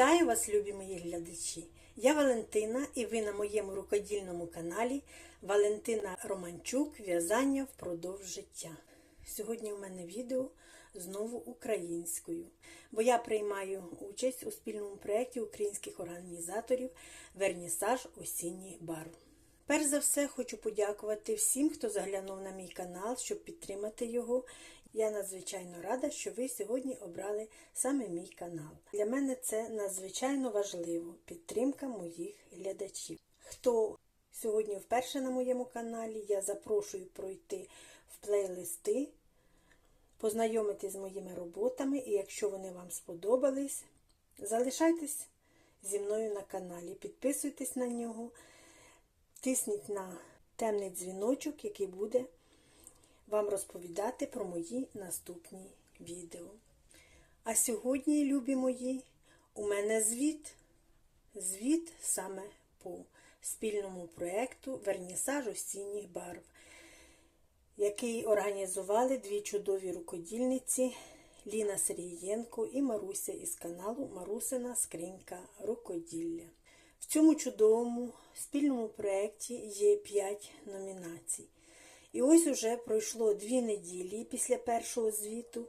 Вітаю вас, любі мої глядачі! Я Валентина і ви на моєму рукодільному каналі Валентина Романчук В'язання впродовж життя. Сьогодні у мене відео знову українською, бо я приймаю участь у спільному проєкті українських організаторів Вернісаж осінніх барв. Перш за все, хочу подякувати всім, хто заглянув на мій канал, щоб підтримати його. Я надзвичайно рада, що ви сьогодні обрали саме мій канал. Для мене це надзвичайно важливо підтримка моїх глядачів. Хто сьогодні вперше на моєму каналі, я запрошую пройти в плейлисти, познайомитись з моїми роботами, і якщо вони вам сподобались, залишайтесь зі мною на каналі, підписуйтесь на нього. Тисніть на темний дзвіночок, який буде вам розповідати про мої наступні відео. А сьогодні, любі мої, у мене звіт. Звіт саме по спільному проєкту Вернісаж осінніх барв, який організували дві чудові рукодільниці Ліна Сергієнко і Маруся із каналу Марусина Скринька Рукоділля. В цьому чудовому спільному проєкті є 5 номінацій. І ось уже пройшло дві неділі після першого звіту,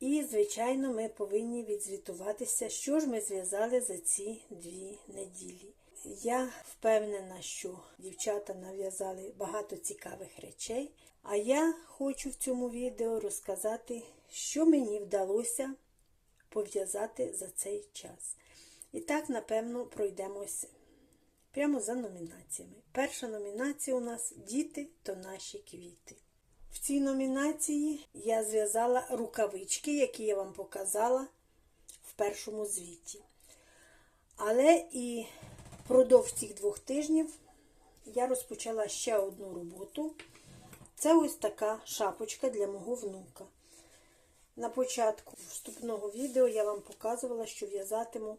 і, звичайно, ми повинні відзвітуватися, що ж ми зв'язали за ці дві неділі. Я впевнена, що дівчата нав'язали багато цікавих речей, а я хочу в цьому відео розказати, що мені вдалося пов'язати за цей час. І так, напевно, пройдемося прямо за номінаціями. Перша номінація у нас Діти то наші квіти. В цій номінації я зв'язала рукавички, які я вам показала в першому звіті. Але і впродовж цих двох тижнів я розпочала ще одну роботу. Це ось така шапочка для мого внука. На початку вступного відео я вам показувала, що в'язатиму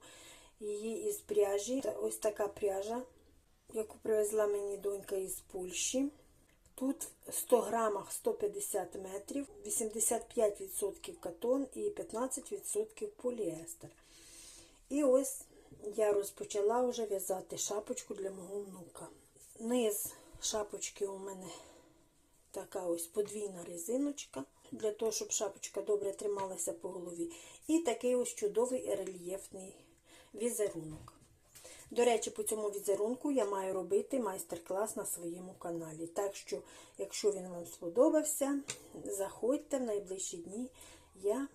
її із пряжі. Ось така пряжа, яку привезла мені донька із Польщі. Тут в 100 грамах 150 метрів, 85% катон і 15% поліестер. І ось я розпочала вже в'язати шапочку для мого внука. Низ шапочки у мене така ось подвійна резиночка, для того, щоб шапочка добре трималася по голові. І такий ось чудовий рельєфний візерунок. До речі, по цьому візерунку я маю робити майстер-клас на своєму каналі. Так що, якщо він вам сподобався, заходьте в найближчі дні. Я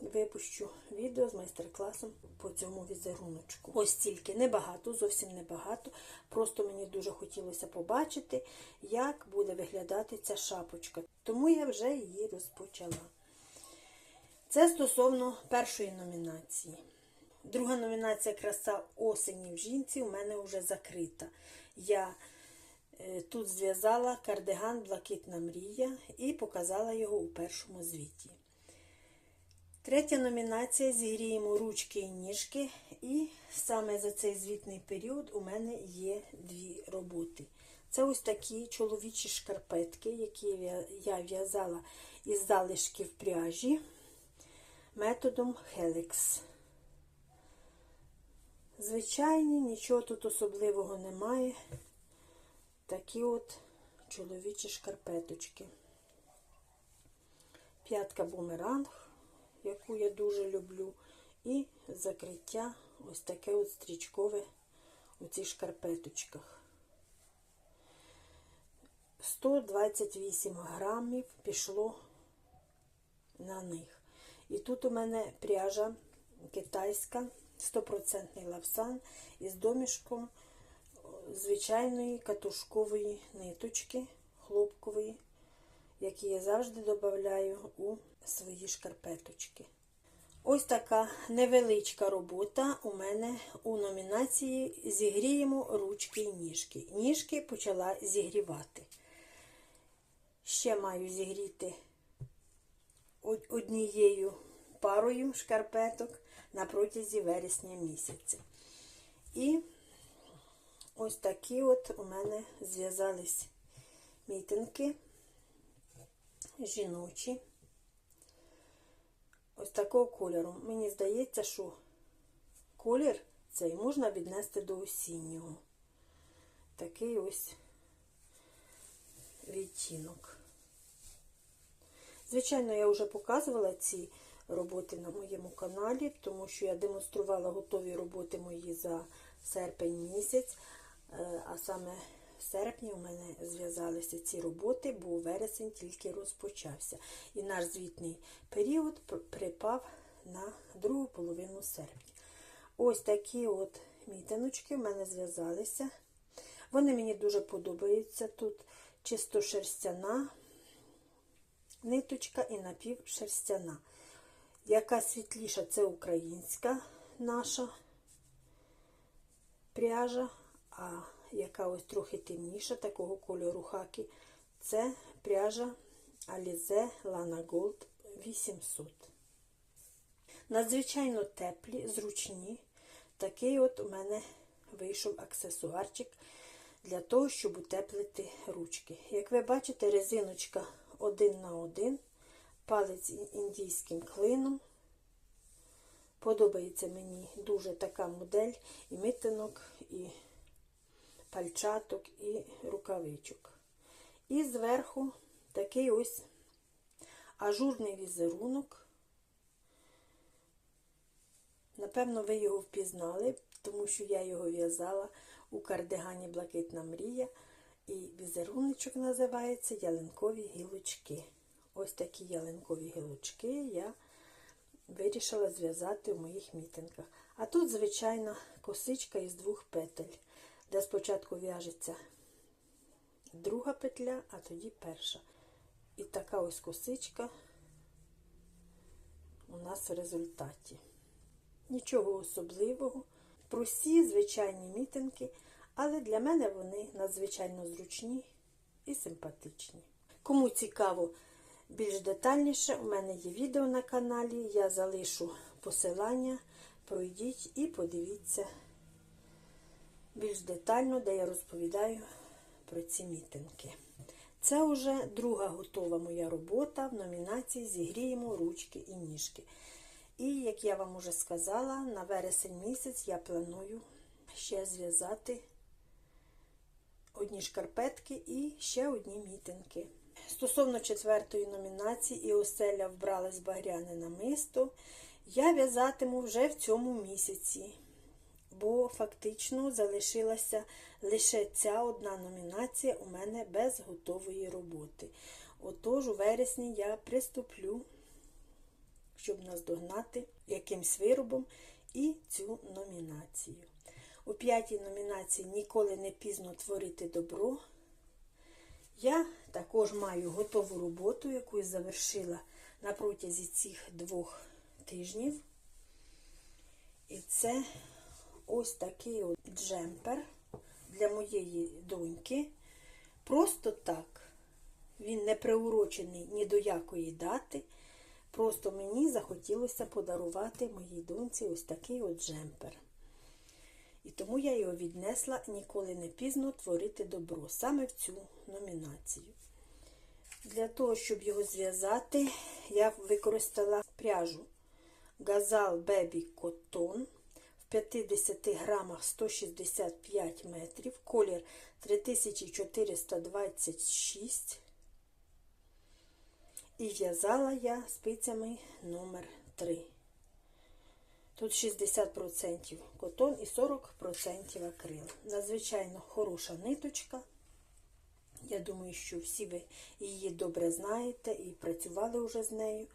випущу відео з майстер-класом по цьому візеруночку. Ось тільки небагато, зовсім небагато. Просто мені дуже хотілося побачити, як буде виглядати ця шапочка. Тому я вже її розпочала. Це стосовно першої номінації. Друга номінація Краса осені в жінці у мене вже закрита. Я е, тут зв'язала кардиган Блакитна мрія і показала його у першому звіті. Третя номінація зігріємо ручки і ніжки. І саме за цей звітний період у мене є дві роботи. Це ось такі чоловічі шкарпетки, які я в'язала із залишків пряжі методом Helix. Звичайні, нічого тут особливого немає. Такі от чоловічі шкарпеточки. П'ятка бумеранг, яку я дуже люблю, і закриття ось таке от стрічкове у цих шкарпеточках. 128 грамів пішло на них. І тут у мене пряжа китайська. 100% лавсан із домішком звичайної катушкової ниточки хлопкової, які я завжди додаю у свої шкарпеточки. Ось така невеличка робота у мене у номінації Зігріємо ручки і ніжки. Ніжки почала зігрівати. Ще маю зігріти однією парою шкарпеток на протязі вересня місяця. І ось такі от у мене зв'язались мітинки жіночі. Ось такого кольору. Мені здається, що колір цей можна віднести до осіннього. Такий ось відтінок. Звичайно, я вже показувала ці роботи на моєму каналі, тому що я демонструвала готові роботи мої за серпень місяць. Е, А саме в серпні у мене зв'язалися ці роботи, бо вересень тільки розпочався. І наш звітний період припав на другу половину серпня. Ось такі от мітиночки в мене зв'язалися. Вони мені дуже подобаються. Тут чисто шерстяна ниточка і напівшерстяна. Яка світліша, це українська наша пряжа, а яка ось трохи темніша, такого кольору хаки, це пряжа Alize Lana Gold 800. Надзвичайно теплі, зручні. Такий от у мене вийшов аксесуарчик для того, щоб утеплити ручки. Як ви бачите, резиночка один на один, палець індійським клином. Подобається мені дуже така модель і митинок, і пальчаток, і рукавичок. І зверху такий ось ажурний візерунок. Напевно, ви його впізнали, тому що я його в'язала у кардигані Блакитна мрія. І візеруночок називається ялинкові гілочки. Ось такі ялинкові гілочки я вирішила зв'язати в моїх мітинках. А тут, звичайна, косичка із двох петель, де спочатку в'яжеться друга петля, а тоді перша. І така ось косичка у нас в результаті. Нічого особливого. Прості, звичайні мітинки, але для мене вони надзвичайно зручні і симпатичні. Кому цікаво більш детальніше, у мене є відео на каналі, я залишу посилання, пройдіть і подивіться більш детально, де я розповідаю про ці мітинки. Це вже друга готова моя робота в номінації Зігріємо ручки і ніжки. І, як я вам уже сказала, на вересень місяць я планую ще зв'язати одні шкарпетки і ще одні мітинки. Стосовно четвертої номінації і оселя вбралась багряне намисто, я в'язатиму вже в цьому місяці, бо фактично залишилася лише ця одна номінація у мене без готової роботи. Отож, у вересні я приступлю щоб наздогнати якимсь виробом і цю номінацію. У п'ятій номінації Ніколи не пізно творити добро. Я також маю готову роботу, яку завершила на протязі цих двох тижнів. І це ось такий от джемпер для моєї доньки. Просто так. Він не приурочений ні до якої дати. Просто мені захотілося подарувати моїй доньці ось такий от джемпер. Тому я його віднесла ніколи не пізно творити добро, саме в цю номінацію. Для того, щоб його зв'язати, я використала пряжу Газал Baby Cotton в 50 грамах 165 метрів, колір 3426 і в'язала я спицями номер 3 Тут 60% котон і 40% акрил. Надзвичайно хороша ниточка. Я думаю, що всі ви її добре знаєте і працювали вже з нею.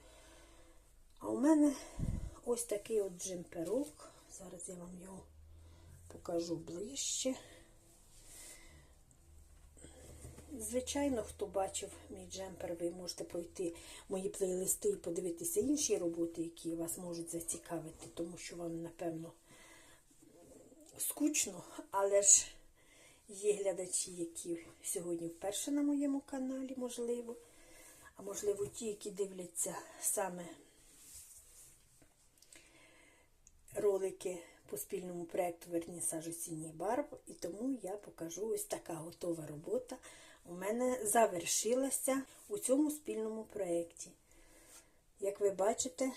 А у мене ось такий от джемперок. Зараз я вам його покажу ближче. Звичайно, хто бачив мій джемпер, ви можете пройти мої плейлисти і подивитися інші роботи, які вас можуть зацікавити, тому що вам, напевно, скучно, але ж є глядачі, які сьогодні вперше на моєму каналі, можливо, а можливо, ті, які дивляться саме ролики по спільному проєкту Вернісаж осінніх барв, і тому я покажу ось така готова робота у мене завершилася у цьому спільному проєкті. Як ви бачите,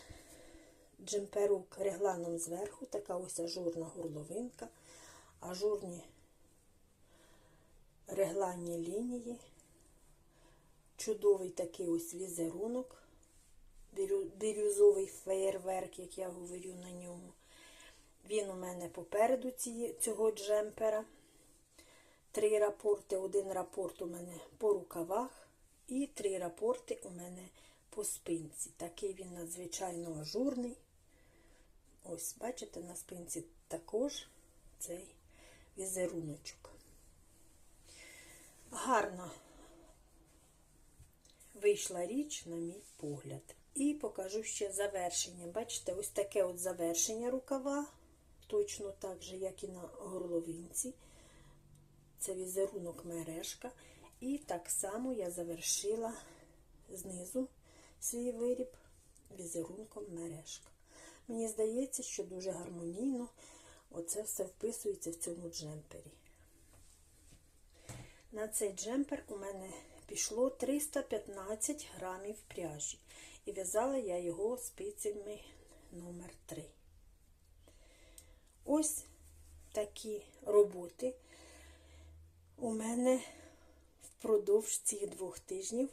джемперок регланом зверху, така ось ажурна горловинка, ажурні регланні лінії, чудовий такий ось візерунок, бірюзовий феєрверк, як я говорю на ньому. Він у мене попереду цього джемпера. Три рапорти, один рапорт у мене по рукавах і три рапорти у мене по спинці. Такий він надзвичайно ажурний. Ось, бачите, на спинці також цей візеруночок. Гарно вийшла річ, на мій погляд. І покажу ще завершення. Бачите, ось таке от завершення рукава, точно так же, як і на горловинці. Це візерунок мережка. І так само я завершила знизу свій виріб візерунком мережка. Мені здається, що дуже гармонійно оце все вписується в цьому джемпері. На цей джемпер у мене пішло 315 грамів пряжі. І в'язала я його спицями номер 3 Ось такі роботи у мене впродовж цих двох тижнів,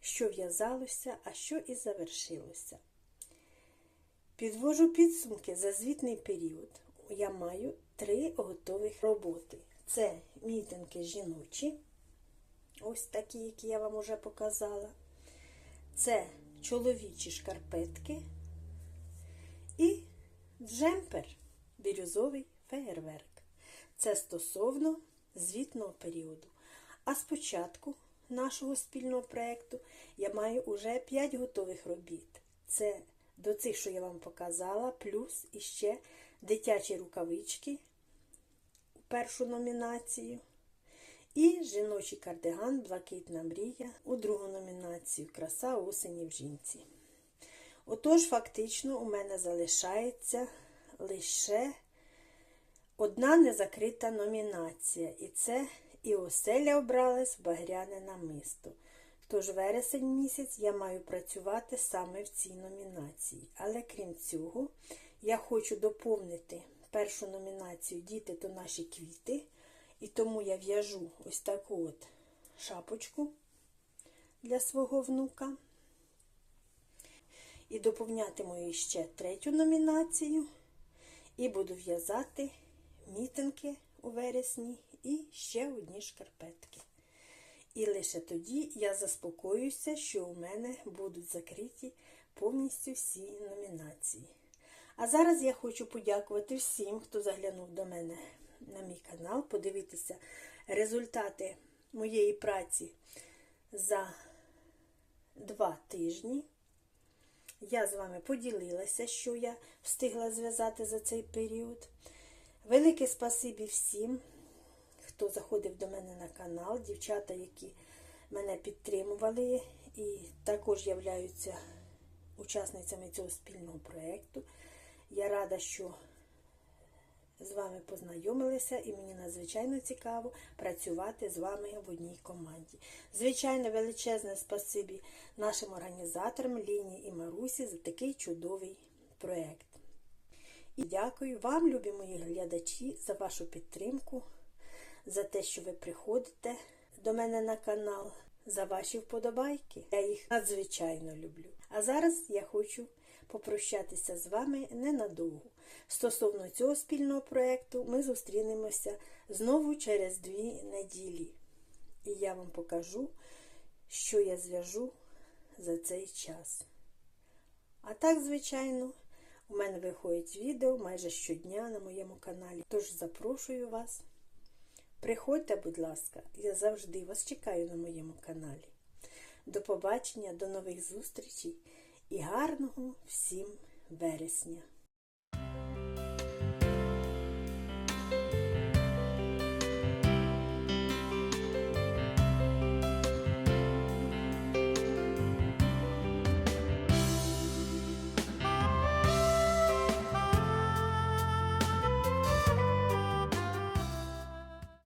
що в'язалося, а що і завершилося. Підвожу підсумки за звітний період. Я маю три готових роботи. Це мітинги жіночі, ось такі, які я вам уже показала. Це чоловічі шкарпетки і джемпер бірюзовий феєрверк. Це стосовно звітного періоду. А спочатку нашого спільного проєкту я маю уже 5 готових робіт. Це до цих, що я вам показала, плюс іще дитячі рукавички у першу номінацію. І жіночий кардиган Блакитна мрія у другу номінацію Краса осені в жінці. Отож, фактично, у мене залишається лише одна незакрита номінація. І це і оселя обралась в багряне намисто. Тож вересень місяць я маю працювати саме в цій номінації. Але крім цього, я хочу доповнити першу номінацію Діти то наші квіти. І тому я в'яжу ось таку от шапочку для свого внука. І доповнятиму ще третю номінацію. І буду в'язати мітинки у вересні і ще одні шкарпетки. І лише тоді я заспокоюся, що у мене будуть закриті повністю всі номінації. А зараз я хочу подякувати всім, хто заглянув до мене на мій канал, подивитися результати моєї праці за два тижні. Я з вами поділилася, що я встигла зв'язати за цей період. Велике спасибі всім, хто заходив до мене на канал, дівчата, які мене підтримували і також являються учасницями цього спільного проєкту. Я рада, що з вами познайомилися, і мені надзвичайно цікаво працювати з вами в одній команді. Звичайно, величезне спасибі нашим організаторам Ліні і Марусі за такий чудовий проєкт. І дякую вам, любі мої глядачі, за вашу підтримку, за те, що ви приходите до мене на канал, за ваші вподобайки. Я їх надзвичайно люблю. А зараз я хочу попрощатися з вами ненадовго. Стосовно цього спільного проєкту, ми зустрінемося знову через дві неділі. І я вам покажу, що я зв'яжу за цей час. А так, звичайно, у мене виходять відео майже щодня на моєму каналі. Тож запрошую вас. Приходьте, будь ласка, я завжди вас чекаю на моєму каналі. До побачення, до нових зустрічей і гарного всім вересня!